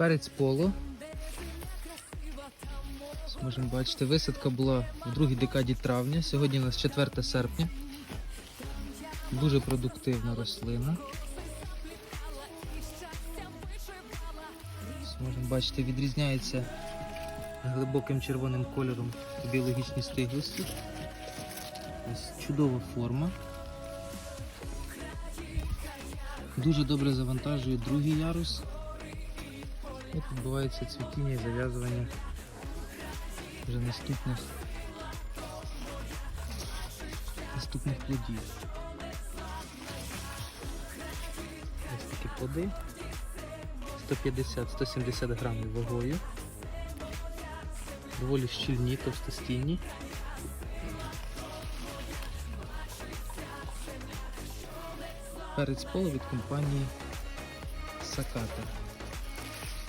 Перець поло. Можемо бачити, висадка була в другій декаді травня. Сьогодні у нас 4 серпня. Дуже продуктивна рослина. Можемо бачити, відрізняється глибоким червоним кольором біологічні стиглості. Ось чудова форма. Дуже добре завантажує другий ярус. От відбувається цвітіння і зав'язування вже наступних наступних плодів. Ось такі плоди. 150-170 грамів вагою. Доволі щільні, товстостінні. Перець поло від компанії Саката.